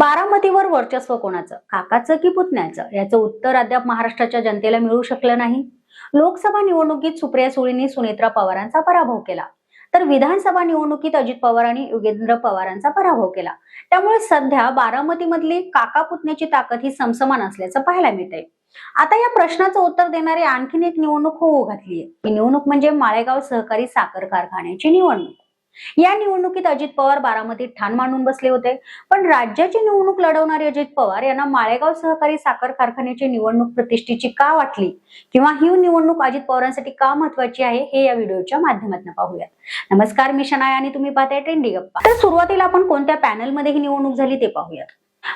बारामतीवर वर्चस्व कोणाचं? काकाचं की पुतण्याचं? याचं उत्तर अद्याप महाराष्ट्राच्या जनतेला मिळू शकलं नाही. लोकसभा निवडणुकीत सुप्रिया सुळेंनी सुनेत्रा पवारांचा पराभव केला. तर विधानसभा निवडणुकीत अजित पवारांनी योगेंद्र पवारांचा पराभव केला. त्यामुळे सध्या बारामतीमधली काका पुतण्याची ताकद ही समसमान असल्याचं पाहायला मिळतंय. आता या प्रश्नाचं उत्तर देणारी आणखीन एक निवडणूक होऊ घातली ही निवडणूक म्हणजे माळेगाव सहकारी साखर कारखान्याची निवडणूक. या निवडणुकीत अजित पवार बारामतीत ठाण मांडून बसले होते. पण राज्याची निवडणूक लढवणारे अजित पवार यांना माळेगाव सहकारी साखर कारखान्याची निवडणूक प्रतिष्ठेची का वाटली? किंवा ही निवडणूक अजित पवारांसाठी का महत्वाची आहे? हे या व्हिडिओच्या माध्यमातून पाहूयात. नमस्कार मी शनाय आणि तुम्ही पाहताय ट्रेंडी गप्पा. तर सुरुवातीला आपण कोणत्या पॅनलमध्ये ही निवडणूक झाली ते पाहूयात.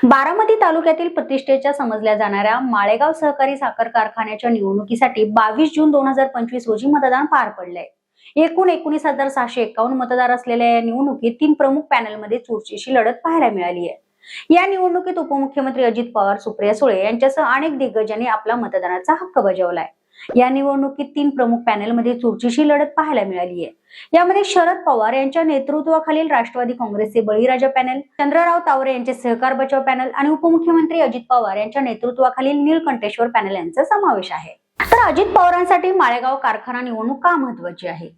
बारामती तालुक्यातील प्रतिष्ठेच्या समजल्या जाणाऱ्या माळेगाव सहकारी साखर कारखान्याच्या निवडणुकीसाठी बावीस जून दोन हजार पंचवीस रोजी मतदान पार पडलंय. एकूण एकोणीस हजार सहाशे एकावन्न मतदार असलेल्या या निवडणुकीत तीन प्रमुख पॅनलमध्ये चुरशीची लढत पाहायला मिळाली आहे. या निवडणुकीत उपमुख्यमंत्री अजित पवार सुप्रिया सुळे यांच्यासह अनेक दिग्गजांनी आपला मतदानाचा हक्क बजावलाय. या निवडणुकीत तीन प्रमुख पॅनलमध्ये चुरशीची लढत पाहायला मिळाली आहे. यामध्ये शरद पवार यांच्या नेतृत्वाखालील राष्ट्रवादी काँग्रेसचे बळीराजा पॅनल चंद्रराव तावरे यांचे सहकार बचाव पॅनल आणि उपमुख्यमंत्री अजित पवार यांच्या नेतृत्वाखालील नीलकंठेश्वर पॅनल यांचा समावेश आहे. तर अजित पवारांसाठी माळेगाव कारखाना निवडणूक का महत्वाची आहे?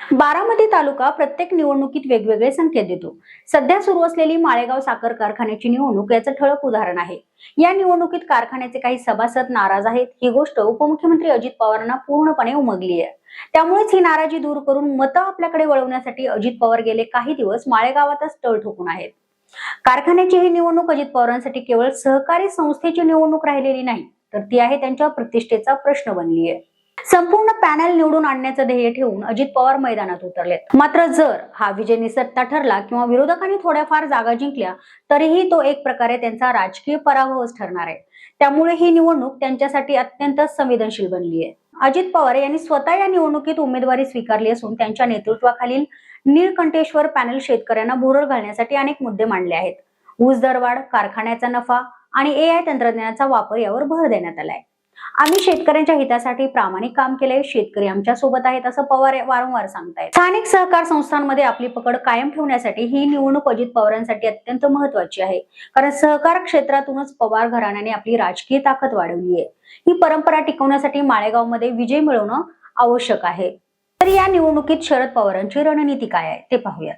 बारामती तालुका प्रत्येक निवडणुकीत वेगवेगळे संकेत देतो. सध्या सुरू असलेली माळेगाव साखर कारखान्याची निवडणूक याचं ठळक उदाहरण आहे. या निवडणुकीत कारखान्याचे काही सभासद नाराज आहेत. ही गोष्ट उपमुख्यमंत्री अजित पवारांना पूर्णपणे उमगली आहे. त्यामुळेच ही नाराजी दूर करून मतं आपल्याकडे वळवण्यासाठी अजित पवार गेले काही दिवस माळेगावातच तळ ठोकून आहेत. कारखान्याची ही निवडणूक अजित पवारांसाठी केवळ सहकारी संस्थेची निवडणूक राहिलेली नाही तर ती आहे त्यांच्या प्रतिष्ठेचा प्रश्न बनली आहे संपूर्ण पॅनल निवडून आणण्याचं ध्येय ठेवून अजित पवार मैदानात उतरलेत. मात्र जर हा विजय निसटता ठरला किंवा विरोधकांनी थोड्याफार जागा जिंकल्या तरीही तो एक प्रकारे त्यांचा राजकीय पराभवच ठरणार आहे. त्यामुळे ही निवडणूक त्यांच्यासाठी अत्यंत संवेदनशील बनली आहे अजित पवार यांनी स्वतः या निवडणुकीत उमेदवारी स्वीकारली असून त्यांच्या नेतृत्वाखालील निळकंठेश्वर पॅनल शेतकऱ्यांना भुरळ घालण्यासाठी अनेक मुद्दे मांडले आहेत. ऊस दरवाढ कारखान्याचा नफा आणि ए आय तंत्रज्ञानाचा वापर यावर भर देण्यात आलाय. आम्ही शेतकऱ्यांच्या हितासाठी प्रामाणिक काम केले शेतकरी आमच्यासोबत आहेत असं पवार वारंवार सांगतायत. स्थानिक सहकार संस्थांमध्ये आपली पकड कायम ठेवण्यासाठी ही निवडणूक अजित पवारांसाठी अत्यंत महत्वाची आहे. कारण सहकार क्षेत्रातूनच पवार घराण्याने आपली राजकीय ताकद वाढवली आहे ही परंपरा टिकवण्यासाठी माळेगावमध्ये विजय मिळवणं आवश्यक आहे. तर या निवडणुकीत शरद पवारांची रणनीती काय आहे ते पाहूयात.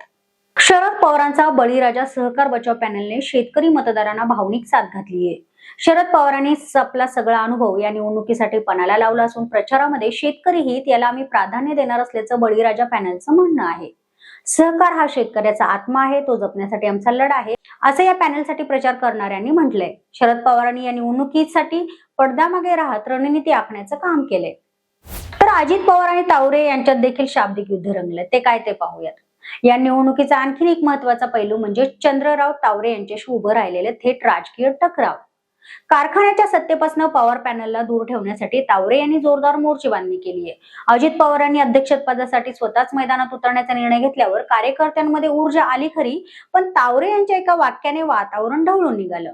शरद पवारांचा बळीराजा सहकार बचाव पॅनलने शेतकरी मतदारांना भावनिक साथ घातली आहे. शरद पवारांनी आपला सगळा अनुभव या निवडणुकीसाठी पणाला लावला असून प्रचारामध्ये शेतकरी हित याला आम्ही प्राधान्य देणार असल्याचं बळीराजा पॅनलचं म्हणणं आहे. सहकार हा शेतकऱ्याचा आत्मा आहे तो जपण्यासाठी आमचा लढा आहे असं या पॅनलसाठी प्रचार करणाऱ्यांनी म्हटलंय. शरद पवारांनी या निवडणुकीसाठी पडद्यामागे राहत रणनीती आखण्याचं काम केलंय. तर अजित पवार आणि तावरे यांच्यात देखील शाब्दिक युद्ध रंगले ते काय ते पाहूयात. या निवडणुकीचा आणखीन एक महत्त्वाचा पैलू म्हणजे चंद्रराव तावरे यांच्याशी उभं राहिलेले थेट राजकीय टकराव. कारखान्याच्या सत्तेपासून पॉवर पॅनलला दूर ठेवण्यासाठी तावरे यांनी जोरदार मोर्चे बांधणी केली आहे. अजित पवारांनी अध्यक्षपदासाठी स्वतःच मैदानात उतरण्याचा निर्णय घेतल्यावर कार्यकर्त्यांमध्ये ऊर्जा आली खरी पण तावरे यांच्या एका वाक्याने वातावरण ढवळून निघालं.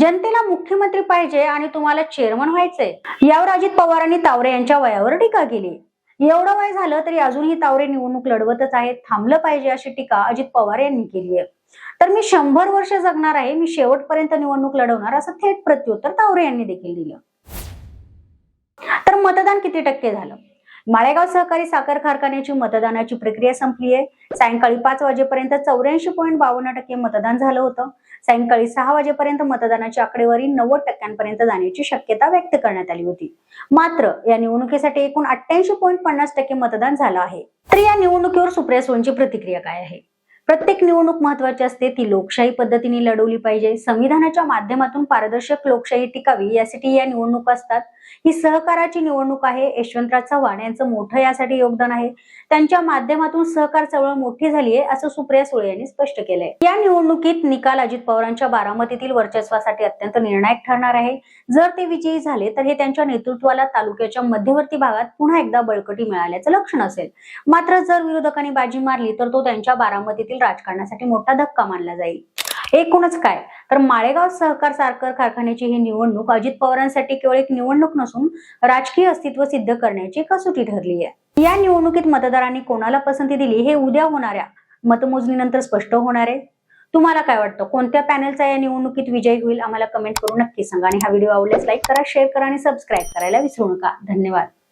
जनतेला मुख्यमंत्री पाहिजे आणि तुम्हाला चेअरमन व्हायचंय यावर अजित पवारांनी तावरे यांच्या वयावर टीका केली. एवढं वय झालं तरी अजूनही तावरे निवडणूक लढवतच आहेत. थांबलं पाहिजे अशी टीका अजित पवार यांनी केली आहे. तर मी शंभर वर्ष जगणार आहे मी शेवटपर्यंत निवडणूक लढवणार असं थेट प्रत्युत्तर तावरे यांनी देखील दिलं. तर मतदान किती टक्के झालं? माळेगाव सहकारी साखर कारखान्याची मतदानाची प्रक्रिया संपली आहे. सायंकाळी पाच वाजेपर्यंत चौऱ्याऐंशी पॉईंट बावन्न टक्के मतदान झालं होतं. सायंकाळी सहा वाजेपर्यंत मतदानाची आकडेवारी नव्वद टक्क्यांपर्यंत जाण्याची शक्यता व्यक्त करण्यात आली होती. मात्र या निवडणुकीसाठी एकूण अठ्ठ्याऐंशी पॉईंट पन्नास टक्के मतदान झालं आहे. तर या निवडणुकीवर सुप्रिया सोनची प्रतिक्रिया काय आहे? प्रत्येक निवडणूक महत्वाची असते. ती लोकशाही पद्धतीने लढवली पाहिजे. संविधानाच्या माध्यमातून पारदर्शक लोकशाही टिकावी यासाठी या निवडणूक असतात. ही सहकाराची निवडणूक आहे. यशवंतराव चव्हाण यांचं मोठं यासाठी योगदान आहे. त्यांच्या माध्यमातून सहकार चळवळ मोठी झाली आहे असं सुप्रिया सुळे यांनी स्पष्ट केलंय. या निवडणुकीत निकाल अजित पवारांच्या बारामतीतील वर्चस्वासाठी अत्यंत निर्णायक ठरणार आहे. जर ते विजयी झाले तर हे त्यांच्या नेतृत्वाला तालुक्याच्या मध्यवर्ती भागात पुन्हा एकदा बळकटी मिळाल्याचं लक्षण असेल. मात्र जर विरोधकांनी बाजी मारली तर तो त्यांच्या बारामतीतील राजकारणासाठी मोठा धक्का मानला जाईल. एकूणच काय? तर माळेगाव सहकार साखर कारखान्याची ही निवडणूक अजित पवारांसाठी केवळ एक निवडणूक नसून राजकीय अस्तित्व सिद्ध करण्याची कसोटी ठरली आहे. या निवडणुकीत मतदारांनी कोणाला पसंती दिली हे उद्या होणाऱ्या मतमोजणीनंतर स्पष्ट होणार आहे. तुम्हाला काय वाटतं? कोणत्या पॅनलचा या निवडणुकीत विजय होईल? आम्हाला कमेंट करून नक्की सांगा आणि हा व्हिडिओ आवडल्यास लाईक करा शेअर करा आणि सबस्क्राईब करायला विसरू नका. धन्यवाद.